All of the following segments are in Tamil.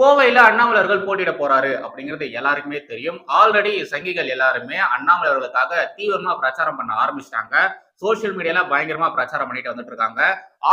கோவையில அண்ணாமலர்கள் போட்டியிட போறாரு அப்படிங்கிறது எல்லாருக்குமே தெரியும். ஆல்ரெடி சங்கிகள் எல்லாருமே அண்ணாமலை அவர்களுக்காக தீவிரமா பிரச்சாரம் பண்ண ஆரம்பிச்சிட்டாங்க. சோஷியல் மீடியால பயங்கரமா பிரச்சாரம் பண்ணிட்டு வந்துட்டு இருக்காங்க.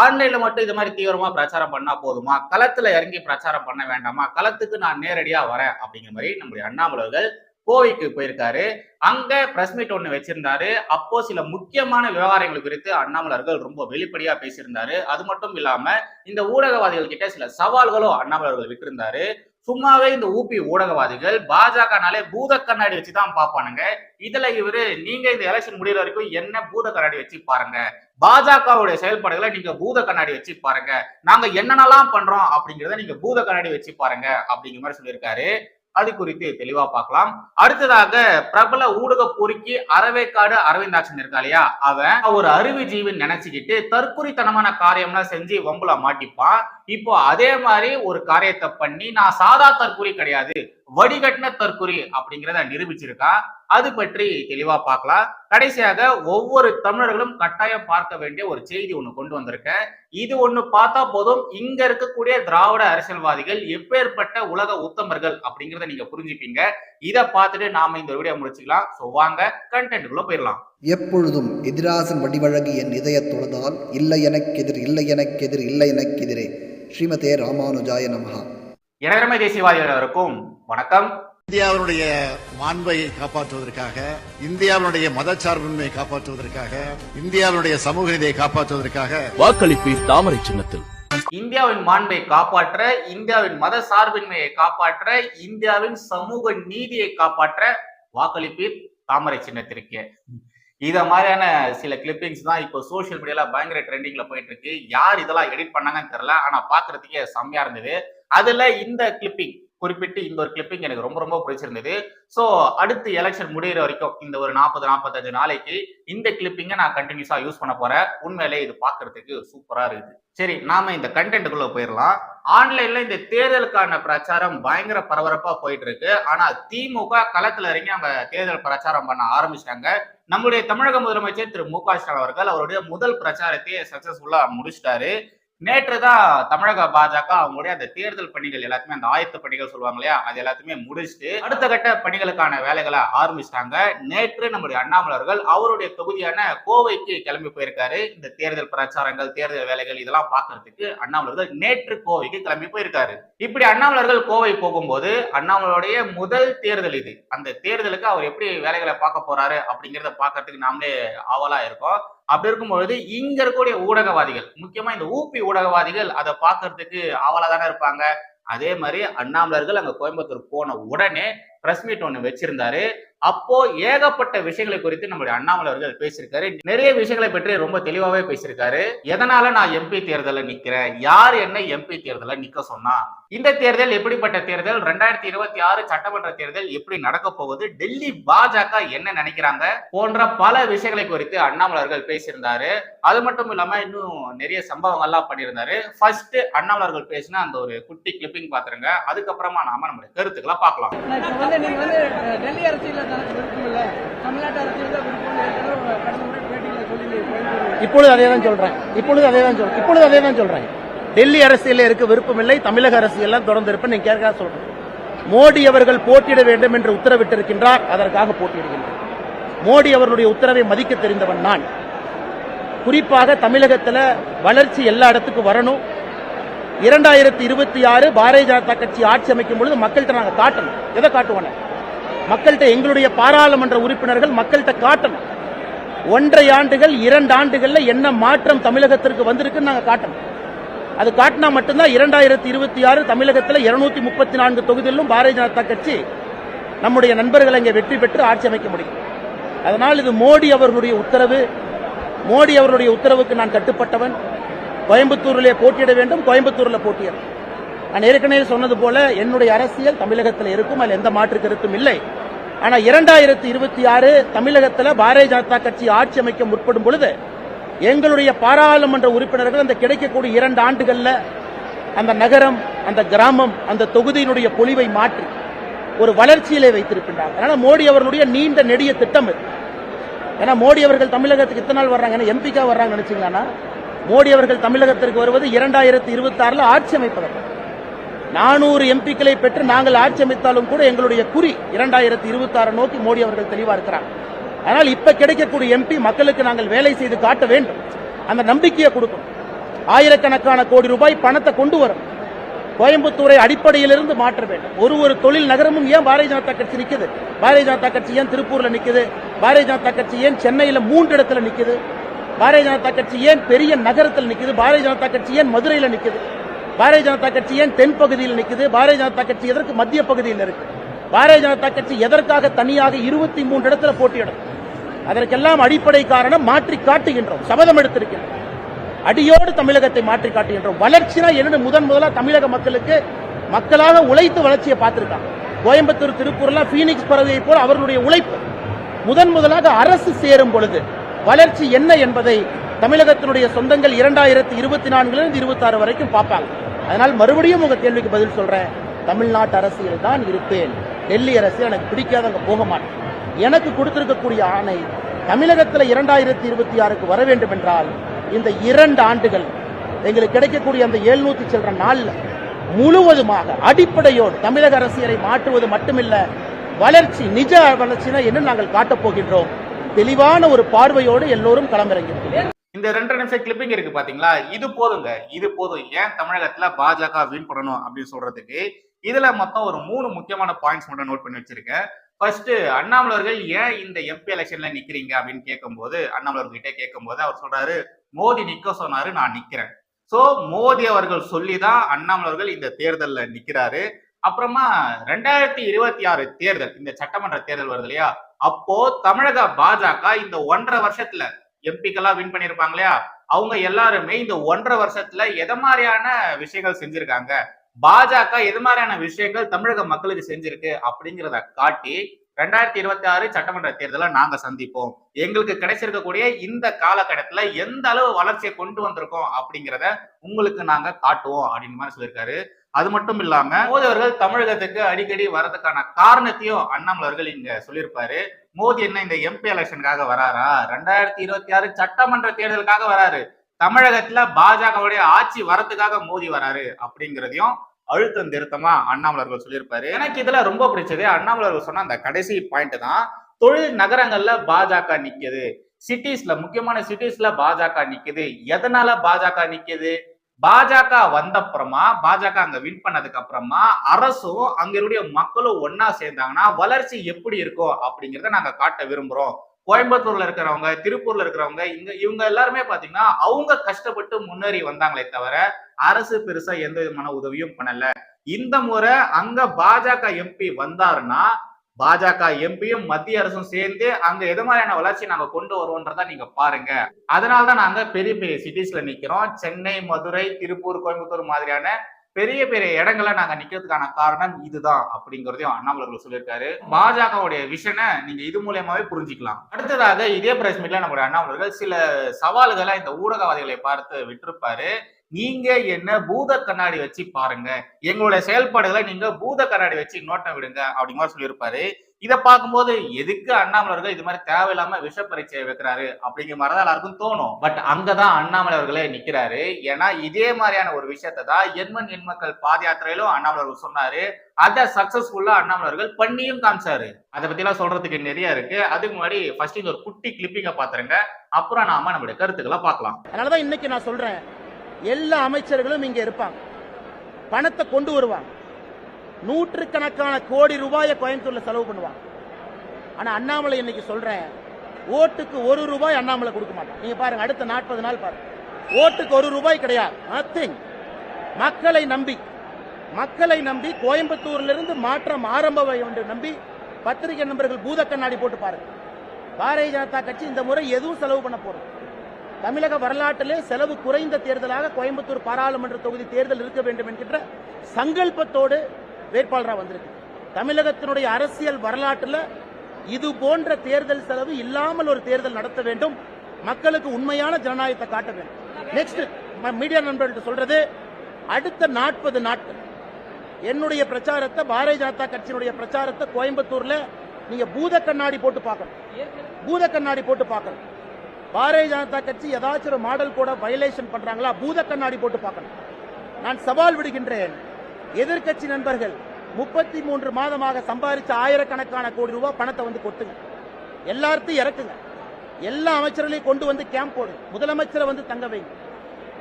ஆன்லைன்ல மட்டும் இது மாதிரி தீவிரமா பிரச்சாரம் பண்ணா போதுமா? களத்துல இறங்கி பிரச்சாரம் பண்ண வேண்டாமா? களத்துக்கு நான் நேரடியா வரேன் அப்படிங்கிற மாதிரி நம்முடைய அண்ணாமலர்கள் கோவைக்கு போயிருக்காரு. அங்க பிரஸ் மீட் ஒண்ணு வச்சிருந்தாரு. அப்போ சில முக்கியமான விவகாரங்கள் குறித்து அண்ணாமலர்கள் ரொம்ப வெளிப்படையா பேசியிருந்தாரு. அது மட்டும் இல்லாம இந்த ஊடகவாதிகள் கிட்ட சில சவால்களும் அண்ணாமலர்கள் விட்டிருந்தாரு. சும்மாவே இந்த ஊபி ஊடகவாதிகள் பாஜகனாலே பூத கண்ணாடி வச்சுதான் பாப்பானுங்க இதுல இவரு நீங்க இந்த எலெக்ஷன் முடிகிற வரைக்கும் என்ன பூத கண்ணாடி வச்சு பாருங்க. பாஜகவுடைய செயல்பாடுகளை நீங்க பூத கண்ணாடி வச்சு பாருங்க. நாங்க என்னென்னலாம் பண்றோம் அப்படிங்கிறத நீங்க பூத கண்ணாடி வச்சு பாருங்க அப்படிங்கிற மாதிரி சொல்லியிருக்காரு. அது குறித்து தெளிவா பார்க்கலாம். அடுத்ததாக பிரபல ஊடக பொறுக்கி அறவேக்காடு அரவிந்தாட்சன் இருக்கா இல்லையா? அவன் ஒரு அருவி ஜீவன் நினைச்சுக்கிட்டு தற்குறித்தனமான காரியம்லாம் செஞ்சு வம்புல மாட்டிப்பான். இப்போ அதே மாதிரி ஒரு காரியத்தை பண்ணி நான் சாதா தற்குறி கிடையாது. வடிகட்டின தற்கொலை அப்படிங்கிறத நிரூபிச்சிருக்கான் அது பற்றி தெளிவா பார்க்கலாம். கடைசியாக ஒவ்வொரு தமிழர்களும் கட்டாயம் பார்க்க வேண்டிய ஒரு செய்தி ஒண்ணு கொண்டு வந்திருக்கேன். இது ஒண்ணு பார்த்தா போதும். இங்க இருக்கக்கூடிய திராவிட அரசியல்வாதிகள் எப்பேற்பட்ட உலக உத்தமர்கள் அப்படிங்கறத நீங்க புரிஞ்சுப்பீங்க. இதை பார்த்துட்டு நாம இந்த வீடியோ முடிச்சுக்கலாம். சோ வாங்க கண்டென்ட்டுக்குள்ள போயிடலாம். எப்பொழுதும் எதிராசன் வடிவழகு என் இதய தொழுதால் இல்லை எனக்கெதிர் இல்லை எனக்கெதிர் இல்லை எனக்கெதிரே ஸ்ரீமதே ராமானுஜாய நமகா எனதரமை தேசியவாதிகளுக்கும் வணக்கம். இந்தியாவினுடைய மாண்பை காப்பாற்றுவதற்காக இந்தியாவினுடைய மதச்சார்பின்மையை காப்பாற்றுவதற்காக இந்தியாவினுடைய சமூக நீதியை காப்பாற்றுவதற்காக. வாக்களிப்பீர் தாமரை சின்னத்தில். இந்தியாவின் மாண்பை காப்பாற்ற இந்தியாவின் மத சார்பின்மையை காப்பாற்ற இந்தியாவின் சமூக நீதியை காப்பாற்ற வாக்களிப்பீர் தாமரை சின்னத்திற்கு. இத மாதிரியான சில கிளிப்பிங்ஸ் தான் இப்போ சோஷியல் மீடியால பயங்கர ட்ரெண்டிங்ல போயிட்டு இருக்கு. யார் இதெல்லாம் எடிட் பண்ணாங்கன்னு தெரியல. ஆனா பாக்குறதுக்கே செம்மையா இருந்தது. அதுல இந்த கிளிப்பிங் குறிப்பிட்டு இந்த ஒரு கிளிப்பிங் எனக்கு ரொம்ப ரொம்ப பிடிச்சிருந்தது. ஸோ அடுத்து எலெக்ஷன் முடியிற வரைக்கும் இந்த ஒரு நாற்பது நாற்பத்தஞ்சு நாளைக்கு இந்த கிளிப்பிங்கை நான் கண்டினியூஸாக யூஸ் பண்ண போறேன். உண்மையிலே இது பார்க்கறதுக்கு சூப்பராக இருக்குது. சரி நாம இந்த கண்டென்ட்டுக்குள்ள போயிடலாம். ஆன்லைன்ல இந்த தேர்தலுக்கான பிரச்சாரம் பயங்கர பரபரப்பா போயிட்டு இருக்கு ஆனா திமுக களத்துல இறங்கி அவங்க தேர்தல் பிரச்சாரம் பண்ண ஆரம்பிச்சிட்டாங்க. நம்முடைய தமிழக முதலமைச்சர் திரு மு க ஸ்டாலின் அவர்கள் அவருடைய முதல் பிரச்சாரத்தையே சக்சஸ்ஃபுல்லா முடிச்சிட்டாரு. நேற்று தான் தமிழக பாஜக அவங்களுடைய அந்த தேர்தல் பணிகள் எல்லாத்தையுமே அந்த ஆயத்த பணிகள் சொல்லுவாங்க இல்லையா? அது எல்லாத்தையுமே முடிச்சுட்டு அடுத்த கட்ட பணிகளுக்கான வேலைகளை ஆரம்பிச்சிட்டாங்க. நேற்று நம்முடைய அண்ணாமலர்கள் அவருடைய தொகுதியான கோவைக்கு கிளம்பி போயிருக்காரு. இந்த தேர்தல் பிரச்சாரங்கள் தேர்தல் வேலைகள் இதெல்லாம் பார்க்கறதுக்கு அண்ணாமலர்கள் நேற்று கோவைக்கு கிளம்பி போயிருக்காரு. இப்படி அண்ணாமலர்கள் கோவை போகும்போது அண்ணாமலருடைய முதல் தேர்தல் இது. அந்த தேர்தலுக்கு அவர் எப்படி வேலைகளை பார்க்க போறாரு அப்படிங்கிறத பார்க்கறதுக்கு நாமளே ஆவலா இருக்கோம். அப்படி இருக்கும் பொழுது இங்க இருக்கக்கூடிய ஊடகவாதிகள் முக்கியமா இந்த ஊபி ஊடகவாதிகள் அதை பார்க்கறதுக்கு ஆவலா தானே இருப்பாங்க. அதே மாதிரி அண்ணாமலர்கள் அங்க கோயம்புத்தூர் போன உடனே பிரஸ் மீட் ஒன்று வச்சிருந்தாரு. அப்போ ஏகப்பட்ட விஷயங்களை குறித்து நம்முடைய அண்ணாமலை அவர்கள் பேசியிருக்காரு. நிறைய விஷயங்களை பற்றி ரொம்ப தெளிவாகவே பேசியிருக்காரு. எதனால நான் எம்பி தேர்தலில் நிற்கிறேன் யார் என்ன எம்பி தேர்தலில் நிற்க சொன்னா? இந்த தேர்தல் எப்படிப்பட்ட தேர்தல்? ரெண்டாயிரத்தி இருபத்தி ஆறு சட்டமன்ற தேர்தல் எப்படி நடக்க போகுது? டெல்லி பாஜக என்ன நினைக்கிறாங்க? போன்ற பல விஷயங்களை குறித்து அண்ணாமலை அவர்கள் பேசியிருந்தாரு. அது மட்டும் இல்லாம இன்னும் நிறைய சம்பவங்கள்லாம் பண்ணியிருந்தாரு. ஃபர்ஸ்ட் அண்ணாமலை அவர்கள் பேசின அந்த ஒரு குட்டி கிளிப்பிங் பாத்துருங்க அதுக்கப்புறமா நாம நம்முடைய கருத்துக்களை பார்க்கலாம். வந்து நீங்க வந்து டெல்லி அரசியல தனக்கு விருப்பம் இல்ல தமிழ்நாட்டு அரசியல் தான் விருப்பம் கடந்த முறை சொல்லி இப்பொழுது அதே தான் சொல்றேன். இப்பொழுது அதே தான் சொல்றேன். இப்பொழுது அதே தான் சொல்றேன். டெல்லி அரசியலில் இருக்க விருப்பம் இல்லை தமிழக அரசியல் தொடர்ந்து இருப்பேன் நீங்க கேட்க சொல்றேன். மோடி அவர்கள் போட்டியிட வேண்டும் என்று உத்தரவிட்டிருக்கின்றார் அதற்காக போட்டியிடுகின்றேன். மோடி அவர்களுடைய உத்தரவை மதிக்க தெரிந்தவன் நான். குறிப்பாக தமிழகத்தில் வளர்ச்சி எல்லா இடத்துக்கும் வரணும். இரண்டாயிரத்தி இருபத்தி ஆறு பாரதிய ஜனதா கட்சி ஆட்சி அமைக்கும் பொழுது மக்கள்கிட்ட நாங்கள் காட்டணும். எதை காட்டுவோம் மக்கள்கிட்ட எங்களுடைய பாராளுமன்ற உறுப்பினர்கள் மக்கள்கிட்ட காட்டணும். ஒன்றை ஆண்டுகள் இரண்டு ஆண்டுகள்ல என்ன மாற்றம் தமிழகத்திற்கு வந்திருக்குன்னு நாங்கள் காட்டணும். அது காட்டினா மட்டும்தான் இரண்டாயிரத்தி இருபத்தி ஆறு தமிழகத்தில் இருநூத்தி முப்பத்தி நான்கு தொகுதிகளிலும் பாரதிய ஜனதா கட்சி நம்முடைய நண்பர்கள் இங்கே வெற்றி பெற்று ஆட்சி அமைக்க முடியும். அதனால் இது மோடி அவர்களுடைய உத்தரவு. மோடி அவர்களுடைய உத்தரவுக்கு நான் கட்டுப்பட்டவன். கோயம்புத்தூரிலே போட்டியிட வேண்டும் கோயம்புத்தூரில் போட்டியிட. நான் ஏற்கனவே சொன்னது போல என்னுடைய அரசியல் தமிழகத்தில் இருக்கும் அதில் எந்த மாற்று கருத்தும் இல்லை. ஆனால் இரண்டாயிரத்தி இருபத்தி ஆறு தமிழகத்தில் பாரதிய ஜனதா கட்சி ஆட்சி அமைக்க முற்படும் பொழுது எங்களுடைய பாராளுமன்ற உறுப்பினர்கள் அந்த கிடைக்கக்கூடிய இரண்டு ஆண்டுகளில் அந்த நகரம் அந்த கிராமம் அந்த தொகுதியினுடைய பொலிவை மாற்றி ஒரு வளர்ச்சியிலே வைத்திருக்கின்றார் அதனால் மோடி அவர்களுடைய நீண்ட நெடிய திட்டம் இது. ஏன்னா மோடி அவர்கள் தமிழகத்துக்கு இத்தனை நாள் வர்றாங்க எம்பிக்கா வர்றாங்க நினைச்சிங்கன்னா மோடி அவர்கள் தமிழகத்திற்கு வருவது இரண்டாயிரத்தி இருபத்தி ஆறுல ஆட்சி அமைப்பதற்கு நானூறு எம்பிக்களை பெற்று நாங்கள் ஆட்சி அமைத்தாலும் கூட எங்களுடைய குறி இரண்டாயிரத்தி இருபத்தி ஆறு நோக்கி மோடி அவர்கள் தெளிவா இருக்கிறார். ஆனால் இப்ப கிடைக்கக்கூடிய எம்பி மக்களுக்கு நாங்கள் வேலை செய்து காட்ட வேண்டும். அந்த நம்பிக்கையை கொடுக்கும். ஆயிரக்கணக்கான கோடி ரூபாய் பணத்தை கொண்டு வரும். கோயம்புத்தூரை அடிப்படையிலிருந்து மாற்ற வேண்டும். ஒரு ஒரு தொழில் நகரமும் ஏன் பாரதிய ஜனதா கட்சி நிற்குது பாரதிய ஜனதா கட்சி ஏன் திருப்பூர்ல நிற்குது பாரதிய ஜனதா கட்சி ஏன் சென்னையில மூன்று இடத்துல நிற்குது பாரதிய ஜனதா கட்சி ஏன் பெரிய நகரத்தில் நிக்குது? பாரதிய ஜனதா கட்சி ஏன் மதுரையில நிக்குது? பாரதிய ஜனதா கட்சி ஏன் தென் பகுதியில் நிக்குது? பாரதிய ஜனதா கட்சி எதற்கு மத்திய பகுதியில் இருக்கு? பாரதிய ஜனதா கட்சி எதற்காக தனியாக இருபத்தி மூன்று இடத்துல போட்டியிடும்? அதற்கெல்லாம் அடிப்படை காரணம் மாற்றி காட்டுகின்றோம். சபதம் எடுத்திருக்கின்றோம் அடியோடு தமிழகத்தை மாற்றி காட்டுகின்றோம். வளர்ச்சினா என்னன்னு முதன் முதலா தமிழக மக்களுக்கு மக்களாக உழைத்து வளர்ச்சியை பார்த்திருக்காங்க. கோயம்புத்தூர் திருப்பூர்லாம் பீனிக்ஸ் பறவையை போல் அவர்களுடைய உழைப்பு. முதன் முதலாக அரசு சேரும் பொழுது வளர்ச்சி என்ன என்பதை தமிழகத்தினுடைய சொந்தங்கள் இரண்டாயிரத்தி இருபத்தி நான்கிலிருந்து இருபத்தி ஆறு வரைக்கும் பார்ப்பாங்க. அதனால் மறுபடியும் உங்க கேள்விக்கு பதில் சொல்றேன். தமிழ்நாட்டு அரசியல் தான் இருப்பேன். டெல்லி அரசியல் எனக்கு பிடிக்காத அங்கே போக மாட்டேன். எனக்கு கொடுத்திருக்கக்கூடிய ஆணை தமிழகத்தில் இரண்டாயிரத்தி இருபத்தி ஆறுக்கு வர வேண்டும் என்றால் இந்த இரண்டு ஆண்டுகள் எங்களுக்கு கிடைக்கக்கூடிய அந்த எழுநூத்தி சில்லற நாள் முழுவதுமாக அடிப்படையோடு தமிழக அரசியலை மாற்றுவது மட்டுமில்ல வளர்ச்சி நிஜ வளர்ச்சினா என்ன நாங்கள் காட்டப் போகின்றோம். தெளிவான ஒரு பார்வையோடு எல்லோரும் களமிறங்கியிருக்கிறோம் இந்த ரெண்டு நிமிஷம் கிளிப்பிங் இருக்கு பாத்தீங்களா? இது போதுங்க. இது போதும். ஏன் தமிழகத்துல பாஜக வின் பண்ணணும் அப்படின்னு சொல்றதுக்கு இதுல மொத்தம் ஒரு மூணு முக்கியமான பாயிண்ட்ஸ் மட்டும் நோட் பண்ணி வச்சிருக்கேன். ஃபர்ஸ்ட் அண்ணாமலர்கள் ஏன் இந்த எம்பி எலெக்ஷன்ல நிக்கிறீங்க அப்படின்னு கேட்கும்போது அண்ணாமலர் கிட்டே கேட்கும்போது அவர் சொல்றாரு மோடி நிக்க சொன்னாரு நான் நிக்கிறேன். சோ மோடி அவர்கள் சொல்லிதான் அண்ணாமலர்கள் இந்த தேர்தலில் நிக்கிறாரு. அப்புறமா ரெண்டாயிரத்தி இருபத்தி ஆறு தேர்தல் இந்த சட்டமன்ற தேர்தல் வருது இல்லையா? அப்போ தமிழக பாஜக இந்த ஒன்றரை வருஷத்துல எம்பிக்கெல்லாம் வின் பண்ணிருப்பாங்க இல்லையா? அவங்க எல்லாருமே இந்த ஒன்றரை வருஷத்துல எத மாதிரியான விஷயங்கள் செஞ்சிருக்காங்க? பாஜக எது மாதிரியான விஷயங்கள் தமிழக மக்களுக்கு செஞ்சிருக்கு அப்படிங்கிறத காட்டி ரெண்டாயிரத்தி இருபத்தி ஆறு சட்டமன்ற தேர்தலை நாங்க சந்திப்போம். எங்களுக்கு கிடைச்சிருக்கக்கூடிய இந்த காலகட்டத்துல எந்த அளவு வளர்ச்சியை கொண்டு வந்திருக்கோம் அப்படிங்கிறத உங்களுக்கு நாங்க காட்டுவோம் அப்படின்னு மாதிரி சொல்லியிருக்காரு. அது மட்டும் இல்லாம மோடி அவர்கள் தமிழகத்துக்கு அடிக்கடி வரதுக்கான காரணத்தையும் அண்ணாமலை அவர்கள் இங்க சொல்லியிருப்பாரு. மோடி என்ன இந்த எம்பி எலெக்ஷனுக்காக வராரா? ரெண்டாயிரத்தி இருபத்தி ஆறு சட்டமன்ற தேர்தலுக்காக வராரு. தமிழகத்துல பாஜகவுடைய ஆட்சி வரத்துக்காக மோடி வராரு அப்படிங்கிறதையும் அழுத்தம் திருத்தமா அண்ணாமலை அவர்கள் சொல்லியிருப்பாரு. எனக்கு இதுல ரொம்ப பிடிச்சது அண்ணாமலை அவர்கள் சொன்ன அந்த கடைசி பாயிண்ட் தான் தொழில் நகரங்கள்ல பாஜக நிக்குது. சிட்டிஸ்ல முக்கியமான சிட்டிஸ்ல பாஜக நிக்குது. எதனால பாஜக நிக்குது? பாஜக வந்தப்புறமா பாஜக அங்க வின் பண்ணதுக்கு அப்புறமா அரசும் அங்க மக்களும் ஒன்னா சேர்ந்தாங்கன்னா வளர்ச்சி எப்படி இருக்கும் அப்படிங்கிறத நாங்க காட்ட விரும்புறோம். கோயம்புத்தூர்ல இருக்கிறவங்க திருப்பூர்ல இருக்கிறவங்க இங்க இவங்க எல்லாருமே பாத்தீங்கன்னா அவங்க கஷ்டப்பட்டு முன்னேறி வந்தாங்களே தவிர அரசு பெருசா எந்த விதமான உதவியும் பண்ணல. இந்த முறை அங்க பாஜக எம்பி வந்தாருன்னா பாஜக எம்பியும் மத்திய அரசும் சேர்ந்து அங்க எது மாதிரியான வளர்ச்சி நாங்க கொண்டு வருவோன்றத நீங்க பாருங்க. அதனாலதான் நாங்க பெரிய பெரிய சிட்டிஸ்ல நிக்கிறோம். சென்னை மதுரை திருப்பூர் கோயம்புத்தூர் மாதிரியான பெரிய பெரிய இடங்களை நாங்க நிக்கிறதுக்கான காரணம் இதுதான் அப்படிங்கறதையும் அண்ணாமலை சொல்லியிருக்காரு. பாஜகவுடைய விஷனை நீங்க இது மூலியமாவே புரிஞ்சுக்கலாம். அடுத்ததாக இதே பிரஸ் மீட்ல நம்மளுடைய அண்ணாமலர்கள் சில சவால்களை இந்த ஊடகவாதிகளை பார்த்து விட்டிருப்பாரு. நீங்க என்ன பூத கண்ணாடி வச்சு பாருங்க. எங்களுடைய செயல்பாடுகளை நீங்க பூத கண்ணாடி வச்சு நோட்டம் விடுங்க அப்படிங்கிற மாதிரி சொல்லியிருப்பாரு. இதை பார்க்கும்போது எதுக்கு அண்ணாமலர்கள் இது மாதிரி தேவையில்லாம விஷ பரீட்சை வைக்கிறாரு அப்படிங்கிற மாதிரி தான் எல்லாருக்கும் தோணும். பட் அங்கதான் அண்ணாமலை அவர்களே நிக்கிறாரு. ஏன்னா இதே மாதிரியான ஒரு விஷயத்தை தான் எண்மண் எண்மக்கள் பாத யாத்திரையிலும் அண்ணாமலர்கள் சொன்னாரு. அதை சக்சஸ்ஃபுல்லா அண்ணாமலர்கள் பண்ணியும் காமிச்சாரு. அதை பத்தி எல்லாம் சொல்றதுக்கு நிறைய இருக்கு. அதுக்கு முன்னாடி ஃபர்ஸ்ட் இந்த ஒரு குட்டி கிளிப்பிங்க பாத்துருங்க அப்புறம் நாம நம்மளுடைய கருத்துக்களை பார்க்கலாம். அதனாலதான் இன்னைக்கு நான் சொல்றேன். எல்லா அமைச்சர்களும் இங்க இருப்பாங்க. பணத்தை கொண்டு வருவாங்க. நூற்றுக்கணக்கான கோடி ரூபாயை கோயம்புத்தூர்ல செலவு பண்ணுவாங்க. ஆனா அண்ணாமலை இன்னைக்கு சொல்றேன் ஓட்டுக்கு ஒரு ரூபாய் அண்ணாமலை கொடுக்க மாட்டான். நீங்க பாருங்க அடுத்த நாற்பது நாள் பாருங்க. ஓட்டுக்கு ஒரு ரூபாய் கிடையாது. நத்திங் மக்களை நம்பி மக்களை நம்பி கோயம்புத்தூர்ல இருந்து மாற்றம் ஆரம்ப என்று நம்பி பத்திரிகை நண்பர்கள் பூத கண்ணாடி போட்டு பாருங்க. பாரதிய ஜனதா கட்சி இந்த முறை எதுவும் செலவு பண்ண போறோம் தமிழக வரலாற்றிலே செலவு குறைந்த தேர்தலாக கோயம்புத்தூர் பாராளுமன்ற தொகுதி தேர்தல் இருக்க வேண்டும் என்கின்ற சங்கல்பத்தோடு வேட்பாளராக வந்திருக்கு. தமிழகத்தினுடைய அரசியல் வரலாற்றில் இது போன்ற தேர்தல் செலவு இல்லாமல் ஒரு தேர்தல் நடத்த வேண்டும். மக்களுக்கு உண்மையான ஜனநாயகத்தை காட்ட வேண்டும். நெக்ஸ்ட் மீடியா நண்பர்கள்ட்ட சொல்றது அடுத்த நாற்பது நாட்கள். என்னுடைய பிரச்சாரத்தை பாரதிய ஜனதா கட்சியினுடைய பிரச்சாரத்தை கோயம்புத்தூர்ல நீங்க பூத கண்ணாடி போட்டு பார்க்கணும். பூத கண்ணாடி போட்டு பார்க்கணும். பாரதிய ஜனதா கட்சி ஏதாச்சும் ஒரு மாடல் கூட வயலேஷன் பண்றாங்களா? பூத கண்ணாடி போட்டு பார்க்கணும். நான் சவால் விடுகின்றேன். எதிர்க்கட்சி நண்பர்கள் முப்பத்தி மூன்று மாதமாக சம்பாதிச்ச ஆயிரக்கணக்கான கோடி ரூபாய் பணத்தை வந்து கொட்டுங்க. எல்லார்த்தையும் இறக்குங்க. எல்லா அமைச்சர்களையும் கொண்டு வந்து கேம்ப் போடுங்க முதலமைச்சரை வந்து தங்க வைங்க.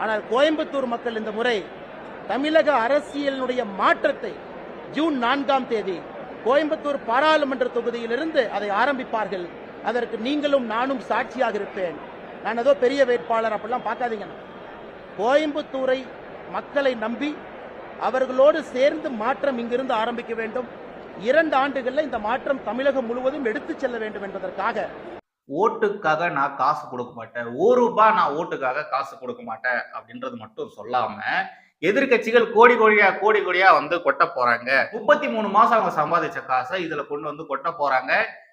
ஆனால் கோயம்புத்தூர் மக்கள் இந்த முறை தமிழக அரசியலினுடைய மாற்றத்தை ஜூன் நான்காம் தேதி கோயம்புத்தூர் பாராளுமன்ற தொகுதியிலிருந்து அதை ஆரம்பிப்பார்கள். அதற்கு நீங்களும் நானும் சாட்சியாக இருப்பேன். நான் ஏதோ பெரிய வேட்பாளர் அப்படிலாம் பார்க்காதீங்க. கோயம்புத்தூரை மக்களை நம்பி அவர்களோடு சேர்ந்து மாற்றம் இங்கிருந்து ஆரம்பிக்க வேண்டும். இரண்டு ஆண்டுகளில் இந்த மாற்றம் தமிழகம் முழுவதும் எடுத்து செல்ல வேண்டும் என்பதற்காக. ஓட்டுக்காக நான் காசு கொடுக்க மாட்டேன். ஒரு ரூபாய் நான் ஓட்டுக்காக காசு கொடுக்க மாட்டேன் அப்படின்றது மட்டும் சொல்லாம எதிர்க்கட்சிகள் கோடி கோடியா கோடி கோடியா வந்து கொட்ட போறாங்க. முப்பத்தி மூணு மாசம் அவங்க சம்பாதிச்ச காசை இதுல கொண்டு வந்து கொட்ட போறாங்க.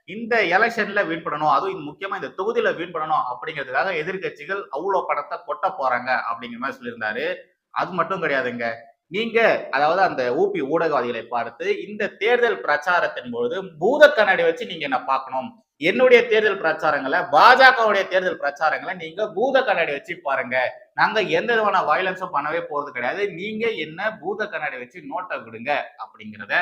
இந்த எலெக்ஷன்ல வின் பண்ணணும் அதுவும் முக்கியமா இந்த தொகுதியில வின் பண்ணணும் அப்படிங்கிறதுக்காக எதிர்க்கட்சிகள் அவ்வளோ பணத்தை கொட்ட போறாங்க அப்படிங்கிற மாதிரி சொல்லியிருந்தாரு. அது மட்டும் கிடையாதுங்க. நீங்க அதாவது அந்த ஊபி ஊடகவாதிகளை பார்த்து இந்த தேர்தல் பிரச்சாரத்தின் பொழுது பூத கண்ணாடி வச்சு நீங்க என்ன பார்க்கணும். என்னுடைய தேர்தல் பிரச்சாரங்களை பாஜகவுடைய தேர்தல் பிரச்சாரங்களை நீங்க பூத கண்ணாடி வச்சு பாருங்க. நாங்க எந்த விதமான வயலன்ஸும் பண்ணவே போறது கிடையாது. நீங்க என்ன பூத கண்ணாடி வச்சு நோட்டை விடுங்க அப்படிங்கிறத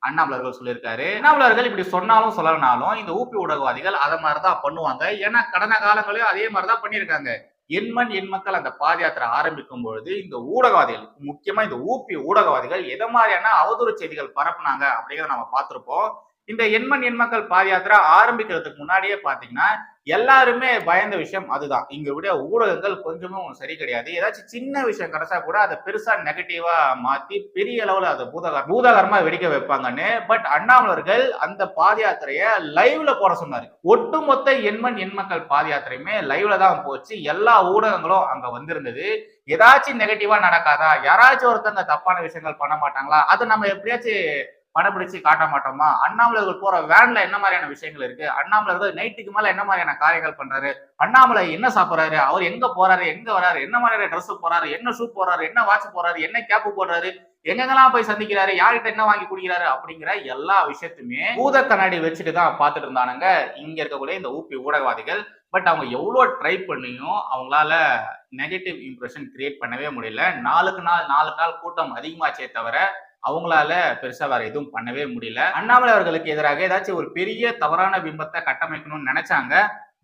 அண்ணாமலர்கள் சொல்லியிருக்காரு. அண்ணாமலர்கள் இப்படி சொன்னாலும் சொல்லனாலும் இந்த ஊப்பி ஊடகவாதிகள் அதை மாதிரிதான் பண்ணுவாங்க. ஏன்னா கடந்த காலங்களையும் அதே மாதிரிதான் பண்ணியிருக்காங்க. எண்மண் எண் மக்கள் அந்த பாத யாத்திரை ஆரம்பிக்கும் பொழுது இந்த ஊடகவாதிகள் முக்கியமா இந்த ஊப்பி ஊடகவாதிகள் எதை மாதிரியான அவதூறு செய்திகள் பரப்புனாங்க அப்படிங்கிறத நம்ம பார்த்திருப்போம். இந்த எண்மண் எண்மக்கள் பாத ஆரம்பிக்கிறதுக்கு முன்னாடியே பாத்தீங்கன்னா எல்லாருமே பயந்த விஷயம் அதுதான். இங்க விட ஊடகங்கள் கொஞ்சமும் சரி கிடையாது. ஏதாச்சும் சின்ன விஷயம் கிடைச்சா கூட அதை பெருசா நெகட்டிவா மாத்தி பெரிய அளவுல அதை பூதகர் பூதகரமா வெடிக்க வைப்பாங்கன்னு. பட் அண்ணாமலர்கள் அந்த பாத யாத்திரைய லைவ்ல போட சொன்னாரு. ஒட்டுமொத்த எண்மண் எண்மக்கள் பாத யாத்திரையுமே லைவ்ல தான் போச்சு. எல்லா ஊடகங்களும் அங்க வந்திருந்தது. ஏதாச்சும் நெகட்டிவா நடக்காதா? யாராச்சும் ஒருத்தங்க தப்பான விஷயங்கள் பண்ண மாட்டாங்களா? அதை நம்ம எப்படியாச்சும் படம் பிடிச்சு காட்ட மாட்டோமா? அண்ணாமலைகள் போற வேன்ல என்ன மாதிரியான விஷயங்கள் இருக்கு? அண்ணாமலை நைட்டுக்கு மேல என்ன மாதிரியான காரியங்கள் பண்றாரு? அண்ணாமலை என்ன சாப்பிடுறாரு? அவர் எங்க போறாரு? எங்க வராரு? என்ன மாதிரியான ட்ரெஸ் போறாரு? என்ன ஷூ போறாரு என்ன வாட்ச் போறாரு என்ன கேப் போடுறாரு? எங்கெங்கெல்லாம் போய் சந்திக்கிறாரு? யார்கிட்ட என்ன வாங்கி குடிக்கிறாரு? அப்படிங்கிற எல்லா விஷயத்துமே பூத கண்ணாடி வச்சுட்டு தான் பார்த்துட்டு இருந்தானுங்க. இங்க இருக்கக்கூடிய இந்த ஊப்பி ஊடகவாதிகள். பட் அவங்க எவ்வளோ ட்ரை பண்ணியும் அவங்களால நெகட்டிவ் இம்ப்ரெஷன் கிரியேட் பண்ணவே முடியல. நாளுக்கு நாள் நாளுக்கு நாள் கூட்டம் அதிகமாச்சே தவிர அவங்களால பெருசா வேற எதுவும் பண்ணவே முடியல. அண்ணாமலை அவர்களுக்கு எதிராக ஏதாச்சும் ஒரு பெரிய தவறான பிம்பத்தை கட்டமைக்கணும்னு நினைச்சாங்க.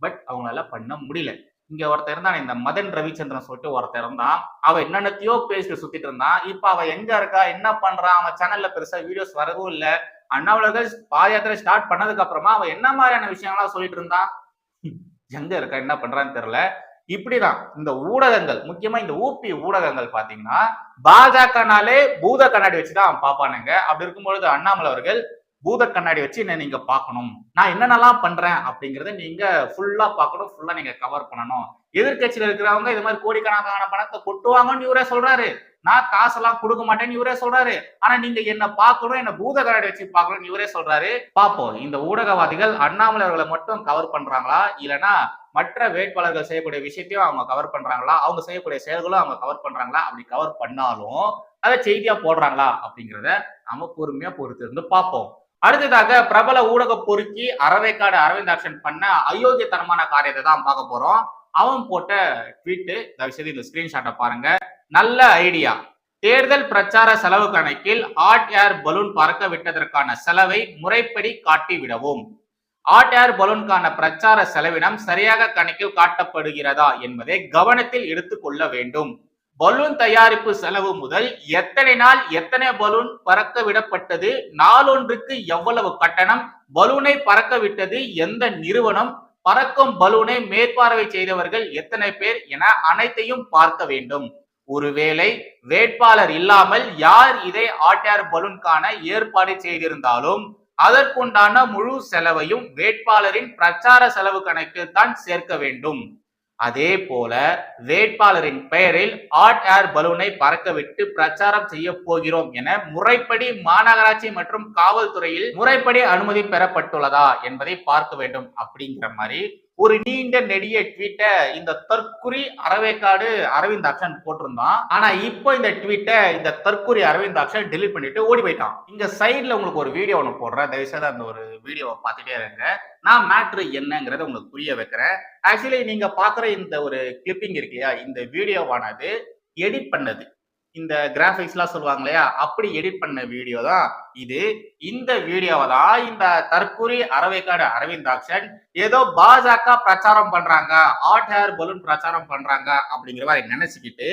பட் அவங்களால பண்ண முடியல. இங்க ஒருத்தர் இருந்தான் இந்த மதன் ரவிச்சந்திரன் சொல்லிட்டு ஒருத்தர் இருந்தான். அவன் என்னென்னத்தையோ பேசிட்டு சுத்திட்டு இருந்தான். இப்ப அவன் எங்க இருக்கா என்ன பண்றான் அவன் சேனல்ல பெருசா வீடியோஸ் வரவும் இல்ல. அண்ணாமலர்கள் பாத யாத்திரை ஸ்டார்ட் பண்ணதுக்கு அப்புறமா அவன் என்ன மாதிரியான விஷயங்களா சொல்லிட்டு இருந்தான்? எங்க இருக்கா என்ன பண்றான்னு தெரியல. இப்படிதான் இந்த ஊடகங்கள் முக்கியமா இந்த ஊப்பி ஊடகங்கள் பாத்தீங்கன்னா பாஜகனாலே பூத கண்ணாடி வச்சுதான் பாப்பானுங்க அப்படி இருக்கும்பொழுது அண்ணாமலை அவர்கள் பூத கண்ணாடி வச்சு என்ன நீங்க பார்க்கணும். நான் என்னென்னலாம் பண்றேன் அப்படிங்கறத நீங்க ஃபுல்லா பார்க்கணும் ஃபுல்லா நீங்க கவர் பண்ணணும். எதிர்க்கட்சியில இருக்கிறவங்க இது மாதிரி கோடிக்கணக்கான பணத்தை கொட்டுவாங்கன்னு இவரே சொல்றாரு. நான் காசெல்லாம் கொடுக்க மாட்டேன்னு இவரே சொல்றாரு. ஆனா நீங்க என்ன பார்க்கணும் என்ன பூத கண்ணாடி வச்சு பார்க்கணும்னு இவரே சொல்றாரு. பாப்போம் இந்த ஊடகவாதிகள் அண்ணாமலை அவர்களை மட்டும் கவர் பண்றாங்களா? இல்லனா மற்ற வேட்பாளர்கள் செய்யக்கூடிய விஷயத்தையும் அவங்க கவர் பண்றாங்களா? அவங்க செய்யக்கூடிய செயல்களும் அவங்க கவர் பண்றாங்களா? அப்படி கவர் பண்ணாலும் அதை செய்தியா போடுறாங்களா? அப்படிங்கிறத நம்ம பொறுமையா பொறுத்து இருந்து பார்ப்போம். அடுத்ததாக பிரபல ஊடக பொறுக்கி அறவைக்காடு அரவிந்தாக்ஷன் பண்ண அயோக்கியத்தனமான காரியத்தை தான் பார்க்க போறோம். அவன் போட்ட ட்வீட்டு தயவு செய்து இந்த ஸ்கிரீன்ஷாட்டை பாருங்க. நல்ல ஐடியா தேர்தல் பிரச்சார செலவு கணக்கில் ஹாட் ஏர் பலூன் பறக்க விட்டதற்கான செலவை முறைப்படி காட்டிவிடவும் ஹாட் ஏர் பலூனுக்கான பிரச்சார செலவினம் சரியாக கணக்கில் காட்டப்படுகிறதா என்பதை கவனத்தில் எடுத்துக்கொள்ள வேண்டும். பலூன் தயாரிப்பு செலவு முதல் எத்தனை நாள் எத்தனை பலூன் பறக்க விடப்பட்டது நாளொன்றுக்கு எவ்வளவு கட்டணம் பலூனை பறக்க விட்டது எந்த நிறுவனம் பறக்கும் பலூனை மேற்பார்வை செய்தவர்கள் எத்தனை பேர் என அனைத்தையும் பார்க்க வேண்டும். ஒருவேளை வேட்பாளர் இல்லாமல் யார் இதை ஆட்டார் பலூன்கான ஏற்பாடு செய்திருந்தாலும் அதற்குண்டான முழு செலவையும் வேட்பாளரின் பிரச்சார செலவு கணக்கில் தான் சேர்க்க வேண்டும். அதே போல வேட்பாளரின் பெயரில் ஆட் ஏர் பலூனை பறக்கவிட்டு பிரச்சாரம் செய்ய போகிறோம் என முறைப்படி மாநகராட்சி மற்றும் காவல்துறையில் முறைப்படி அனுமதி பெறப்பட்டுள்ளதா என்பதை பார்க்க வேண்டும் அப்படிங்கிற மாதிரி ஒரு நீண்ட நெடிய ட்வீட்டை இந்த தற்குறி அரவிந்த் ஆட்சன்னு போட்டிருந்தான். ஆனா இப்போ இந்த ட்வீட்டை இந்த தற்குறி அரவிந்தாக்ஷன் டெலிட் பண்ணிட்டு ஓடி போயிட்டான். இங்க சைட்ல உங்களுக்கு ஒரு வீடியோ ஒன்று போடுறேன். தயவுசெய்து அந்த ஒரு வீடியோவை பார்த்துட்டே இருங்க. நான் மேட்ரு என்னங்கிறத உங்களுக்கு புரிய வைக்கிறேன். ஆக்சுவலி நீங்க பாக்குற இந்த ஒரு கிளிப்பிங் இருக்கு இல்லையா? இந்த வீடியோவானது எடிட் பண்ணது. இந்த கிராஃபிக்ஸ்லாம் சொல்லுவாங்க இல்லையா அப்படி எடிட் பண்ண வீடியோ தான் இது. இந்த வீடியோவை தான் இந்த தற்கூரி அரவைக்காடு அரவிந்தாக்ஷன் ஏதோ பாஜக பிரச்சாரம் பண்றாங்க ஹாட் ஹேர் பலூன் பிரச்சாரம் பண்றாங்க அப்படிங்கிற மாதிரி நினைச்சுக்கிட்டு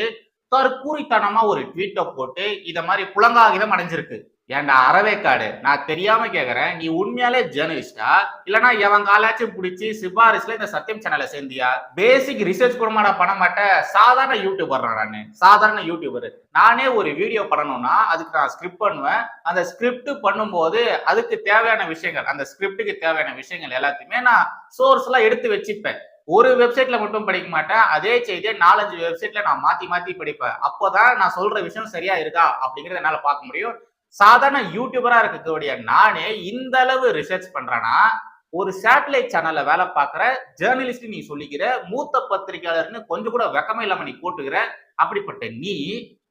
தற்கூரித்தனமா ஒரு ட்வீட்டை போட்டு இத மாதிரி புலங்காகிதம் அடைஞ்சிருக்கு. ஏன்டா அறவேக்காடு? நான் தெரியாம கேக்குறேன். நீ உண்மையாலே ஜேர்னலிஸ்டா? இல்லனா எவன் காலாச்சும் பிடிச்சி சிபாரிசுல இந்த சத்தியம் சேனல்ல சேர்ந்தியா? பேசிக் ரிசர்ச் கூடமாட பண்ண மாட்டேன். சாதாரண யூடியூபர் நான். சாதாரண யூடியூபர் நானே ஒரு வீடியோ பண்ணணும்னா அதுக்கு நான் ஸ்கிரிப்ட் பண்ணுவேன். அந்த ஸ்கிரிப்ட் பண்ணும்போது அதுக்கு தேவையான விஷயங்கள் அந்த ஸ்கிரிப்டுக்கு தேவையான விஷயங்கள் எல்லாத்தையுமே நான் சோர்ஸ் எல்லாம் எடுத்து வச்சுப்பேன். ஒரு வெப்சைட்ல மட்டும் படிக்க மாட்டேன். அதே செய்தியை நாலஞ்சு வெப்சைட்ல நான் மாத்தி மாத்தி படிப்பேன். அப்போதான் நான் சொல்ற விஷயம் சரியா இருக்கா? அப்படிங்கறத என்னால பார்க்க முடியும். சாதாரண யூடியூபரா இருக்கக்கூடிய நானே இந்த அளவு ரிசர்ச் பண்றேன்னா ஒரு சேட்டலைட் சேனல்ல வேலை பார்க்குற ஜேர்னலிஸ்ட் நீ சொல்லிக்கிற மூத்த பத்திரிகையாளர்னு கொஞ்சம் கூட வெக்கமே இல்லாம நீ போட்டுக்கிற அப்படிப்பட்ட நீ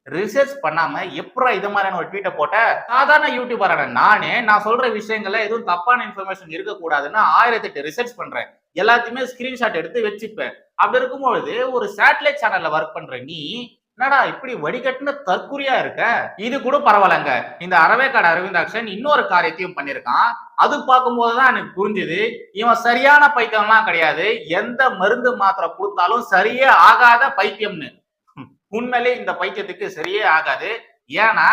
ரிசர்ச் பண்ணாம எப்படா இது மாதிரியான ஒரு ட்வீட்டை போட்ட? சாதாரண யூடியூபரான நானே நான் சொல்ற விஷயங்கள்ல எதுவும் தப்பான இன்ஃபர்மேஷன் இருக்கக்கூடாதுன்னு ஆயிரத்தி எட்டு ரிசர்ச் பண்றேன். எல்லாத்தையுமே ஸ்கிரீன்ஷாட் எடுத்து வச்சுப்பேன். அப்படி இருக்கும்பொழுது ஒரு சேட்டலைட் சேனல்ல ஒர்க் பண்ற நீ என்னடா இப்படி வடிகட்டின தற்குறியா இருக்க? இது கூட பரவாயில்லங்க. இந்த அறவேக்காடு அரவிந்தாக்ஷன் இன்னொரு காரியத்தையும் பண்ணிருக்கான் அது பார்க்கும்போதுதான் எனக்கு புரிஞ்சுது. இவன் சரியான பைத்தியம்லாம் கிடையாது. எந்த மருந்து மாத்திரை கொடுத்தாலும் சரியே ஆகாத பைத்தியம்னு. உண்மையிலே இந்த பைத்தியத்துக்கு சரியே ஆகாது. ஏன்னா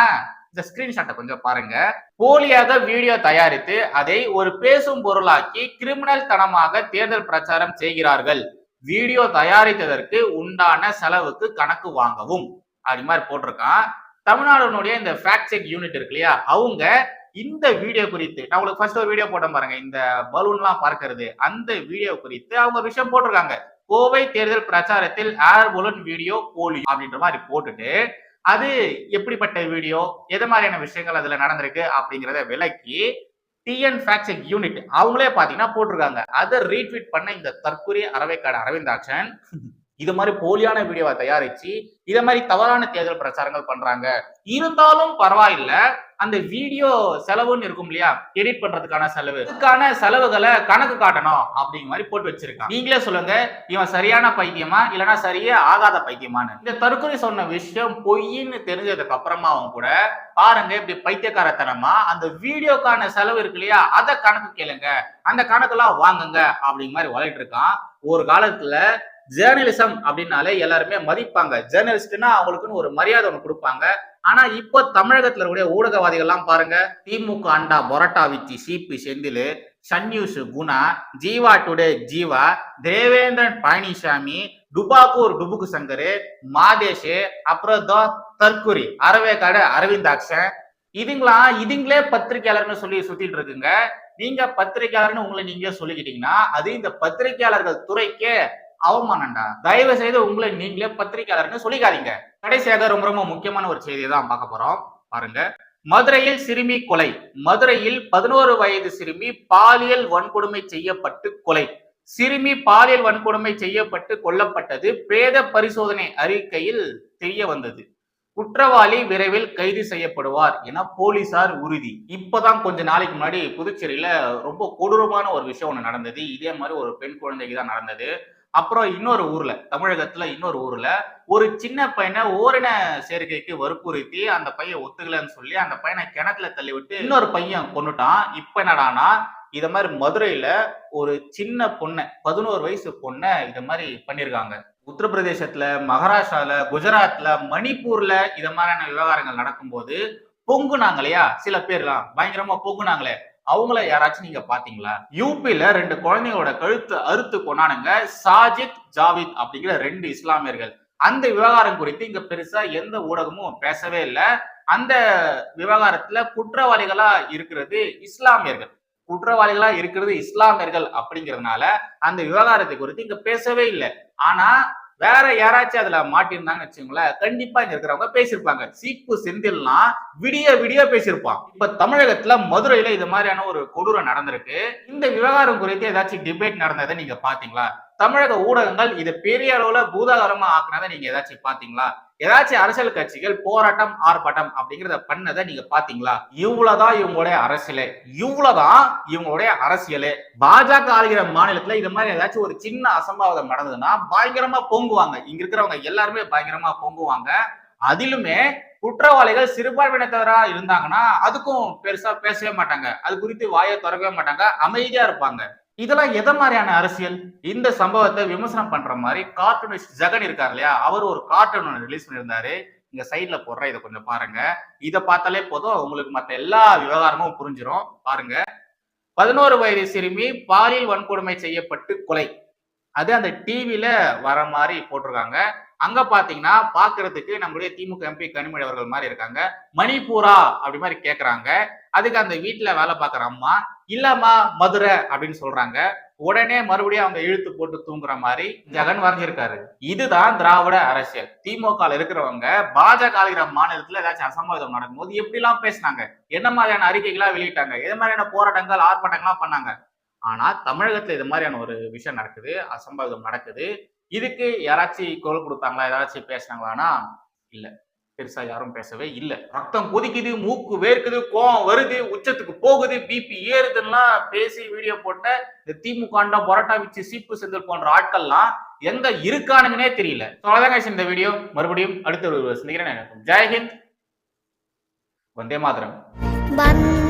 இந்த ஸ்கிரீன்ஷாட்டை கொஞ்சம் பாருங்க. போலியாக வீடியோ தயாரித்து அதை ஒரு பேசும் பொருளாக்கி கிரிமினல் தனமாக தேர்தல் பிரச்சாரம் செய்கிறார்கள். வீடியோ தயாரித்ததற்கு உண்டான செலவுக்கு கணக்கு வாங்கவும். அப்படி மாதிரி போட்டிருக்கான். தமிழ்நாடுனுடைய இந்த ஃபேக்ட் செக் யூனிட் இருக்கு இல்லையா? அவங்க இந்த வீடியோ குறித்து நான் உங்களுக்கு ஃபர்ஸ்ட் ஒரு வீடியோ போட்டேன் பாருங்க. இந்த பலூன்லாம் பார்க்கறது அந்த வீடியோ குறித்து அவங்க விஷயம் போட்டிருக்காங்க. கோவை தேர்தல் பிரச்சாரத்தில் ஏர் பலூன் வீடியோ போலி அப்படின்ற மாதிரி போட்டுட்டு அது எப்படிப்பட்ட வீடியோ எது மாதிரியான விஷயங்கள் அதுல நடந்திருக்கு அப்படிங்கிறத விளக்கி டிஎன் ஃபேக்ட் யூனிட் அவங்களே பார்த்தீங்கன்னா போட்டிருக்காங்க. அதை ரீட்வீட் பண்ண இந்த தற்கொலை அரவைக்காடு அரவிந்தாட்சன் இது மாதிரி போலியான வீடியோவை தயாரிச்சு இதை மாதிரி தவறான தேர்தல் பிரச்சாரங்கள் பண்றாங்க. இருந்தாலும் பரவாயில்ல. அந்த வீடியோ செலவுன்னு இருக்கும் இல்லையா? எடிட் பண்றதுக்கான செலவு. இதுக்கான செலவுகளை கணக்கு காட்டணும் அப்படிங்கிற மாதிரி போட்டு வச்சிருக்கான். நீங்களே சொல்லுங்க இவன் சரியான பைத்தியமா இல்லனா சரியே ஆகாத பைத்தியமான்னு. இந்த தற்கொலை சொன்ன விஷயம் பொய்ன்னு தெரிஞ்சதுக்கு அப்புறமாவும் கூட பாருங்க இப்படி பைத்தியக்காரத்தனமா அந்த வீடியோக்கான செலவு இருக்கு இல்லையா? அதை கணக்கு கேளுங்க. அந்த கணக்கெல்லாம் வாங்குங்க அப்படிங்கிற மாதிரி வளர்ட்டு இருக்கான். ஒரு காலத்துல ஜேர்னலிசம் அப்படின்னாலே எல்லாருமே மதிப்பாங்க. ஜேர்னலிஸ்ட்னா அவங்களுக்குன்னு ஒரு மரியாதை ஒன்று கொடுப்பாங்க. ஆனா இப்போ தமிழகத்துல இருக்கக்கூடிய ஊடகவாதிகள்லாம் பாருங்க. திமுக அண்டா பொரட்டா வித்தி Sibi Senthil Sun news Guna Jeeva today Jeeva Devendran Palaniswami டுபாக்கூர் டுபுக்கு சங்கர் மாதேஷ் அப்புறம் தோ தற்குறி அரவேக்காடு அரவிந்தாக்ஷன். இதுங்களா இதுங்களே பத்திரிகையாளர்னு சொல்லி சுத்திட்டு இருக்குங்க. நீங்க பத்திரிகையாளர்னு உங்களை நீங்க சொல்லிக்கிட்டீங்கன்னா அது இந்த பத்திரிகையாளர்கள் துறைக்கே அவமானம்டா. தயவு செய்து உங்களை நீங்களே பத்திரிகையாளர்னு சொல்லிக்காதீங்க. கடைசியாக ரொம்ப ரொம்ப முக்கியமான ஒரு செய்தியை தான் பார்க்க போறோம். பாருங்க. மதுரையில் சிறுமி கொலை. மதுரையில் பதினோரு வயது சிறுமி பாலியல் வன்கொடுமை செய்யப்பட்டு கொலை. சிறுமி பாலியல் வன்கொடுமை செய்யப்பட்டு கொல்லப்பட்டது. பிரேத பரிசோதனை அறிக்கையில் தெரிய வந்தது. குற்றவாளி விரைவில் கைது செய்யப்படுவார் என போலீசார் உறுதி. இப்பதான் கொஞ்ச நாளைக்கு முன்னாடி புதுச்சேரியில ரொம்ப கொடூரமான ஒரு விஷயம் ஒண்ணு நடந்தது. இதே மாதிரி ஒரு பெண் குழந்தைக்கு தான் நடந்தது. அப்புறம் இன்னொரு ஊர்ல தமிழகத்துல இன்னொரு ஊர்ல ஒரு சின்ன பையனை ஓரின சேர்க்கைக்கு வற்புறுத்தி அந்த பையன் ஒத்துக்கலன்னு சொல்லி அந்த பையனை கிணத்துல தள்ளி விட்டு இன்னொரு பையன் கொன்னுட்டான். இப்ப என்னடானா இத மாதிரி மதுரையில ஒரு சின்ன பொண்ணை பதினோரு வயசு பொண்ணை இத மாதிரி பண்ணிருக்காங்க. உத்தரப்பிரதேசத்துல மகாராஷ்டிரால குஜராத்ல மணிப்பூர்ல இத மாதிரியான விவகாரங்கள் நடக்கும்போது பொங்குனாங்க இல்லையா சில பேர்லாம். பயங்கரமா பொங்குனாங்களே. அவங்கள யாராச்சும் நீங்க பாத்தீங்களா? யூபில ரெண்டு குழந்தைங்களோட கழுத்து அறுத்து கொண்டானுங்க சாஜித் ஜாவித் அப்படிங்கிற ரெண்டு இஸ்லாமியர்கள். அந்த விவகாரம் குறித்து இங்க பெருசா எந்த ஊடகமும் பேசவே இல்லை. அந்த விவகாரத்துல குற்றவாளிகளா இருக்கிறது இஸ்லாமியர்கள். குற்றவாளிகளா இருக்கிறது இஸ்லாமியர்கள் அப்படிங்கிறதுனால அந்த விவகாரத்தை குறித்து இங்க பேசவே இல்லை. ஆனா வேற யாராச்சும் அதுல மாட்டிருந்தாங்கன்னு வச்சுங்களேன் கண்டிப்பா இங்க இருக்கிறவங்க பேசியிருப்பாங்க. சீப்பு செந்தில்லாம் விடிய விடிய பேசியிருப்பான். இப்ப தமிழகத்துல மதுரையில இது மாதிரியான ஒரு கொடூரம் நடந்திருக்கு. இந்த விவகாரம் குறித்து ஏதாச்சும் டிபேட் நடந்ததை நீங்க பாத்தீங்களா தமிழக ஊடகங்கள் இதை பெரிய அளவுல பூதாகரமா ஆக்குனதை நீங்க ஏதாச்சும் பாத்தீங்களா? ஏதாச்சும் அரசியல் கட்சிகள் போராட்டம் ஆர்ப்பாட்டம் அப்படிங்கிறத பண்ணதை நீங்க பாத்தீங்களா? இவ்வளவுதான் இவங்களுடைய அரசியலே. இவ்வளவுதான் இவங்களுடைய அரசியலே. பாஜக ஆளுகிற மாநிலத்துல இது மாதிரி ஏதாச்சும் ஒரு சின்ன அசம்பாவிதம் நடந்ததுன்னா பயங்கரமா பொங்குவாங்க. இங்க இருக்கிறவங்க எல்லாருமே பயங்கரமா பொங்குவாங்க. அதிலுமே குற்றவாளிகள் சிறுபான்மையினத்தவரா இருந்தாங்கன்னா அதுக்கும் பெருசா பேசவே மாட்டாங்க. அது குறித்து வாயை திறக்கவே மாட்டாங்க. அமைதியா இருப்பாங்க. இதெல்லாம் எதை மாதிரியான அரசியல்? இந்த சம்பவத்தை விமர்சனம் பண்ற மாதிரி கார்ட்டூனிஸ்ட் ஜெகன் இருக்கார் இல்லையா? அவர் ஒரு கார்ட்டூன் ரிலீஸ் பண்ணியிருந்தாரு. இங்க சைட்ல போடுற இதை கொஞ்சம் பாருங்க. இதை பார்த்தாலே போதும். உங்களுக்கு மற்ற எல்லா விவகாரமும் புரிஞ்சிடும் பாருங்க. பதினோரு வயது சிறுமி பாலியல் வன்கொடுமை செய்யப்பட்டு கொலை. அது அந்த டிவியில வர மாதிரி போட்டிருக்காங்க. அங்க பாத்தீங்கன்னா பாக்குறதுக்கு நம்மளுடைய திமுக எம்பி கனிமொழி அவர்கள் மாதிரி இருக்காங்க. மணிப்பூரா அப்படி மாதிரி கேக்குறாங்க. அதுக்கு அந்த வீட்டுல வேலை பார்க்குற அம்மா இல்லம்மா மதுரை அப்படின்னு சொல்றாங்க. உடனே மறுபடியும் அவங்க இழுத்து போட்டு தூங்குற மாதிரி ஜெகன் வரைஞ்சிருக்காரு. இதுதான் திராவிட அரசியல். திமுக இருக்கிறவங்க பாஜக ஆளுகிற மாநிலத்துல ஏதாச்சும் அசம்பாவிதம் நடக்கும்போது எப்படி எல்லாம் பேசினாங்க? என்ன மாதிரியான அறிக்கைகளா வெளியிட்டாங்க? எது மாதிரியான போராட்டங்கள் ஆர்ப்பாட்டங்கள்லாம் பண்ணாங்க? ஆனா தமிழகத்துல இது மாதிரியான ஒரு விஷயம் நடக்குது அசம்பாவிதம் நடக்குது. இதுக்கு யாராச்சும் குரல் கொடுத்தாங்களா? யாராச்சும் பேசினாங்களான்னா இல்லை. பெருசா யாரும் பேசவே இல்லை. ரத்தம் கொதிக்குது மூக்கு வேர்க்குது கோவம் வருது உச்சத்துக்கு போகுது பிபி ஏறுதுன்னா பேசி வீடியோ போட்ட இந்த திமுக பொரோட்டா வச்சு சீப்பு செந்தில் போன்ற ஆட்கள்லாம் எங்க இருக்கானுங்கன்னே தெரியல. So, இந்த வீடியோ மறுபடியும் அடுத்த ஒரு சந்திக்கிறேன். ஜெயஹிந்த் வந்தே மாதரம். வந்த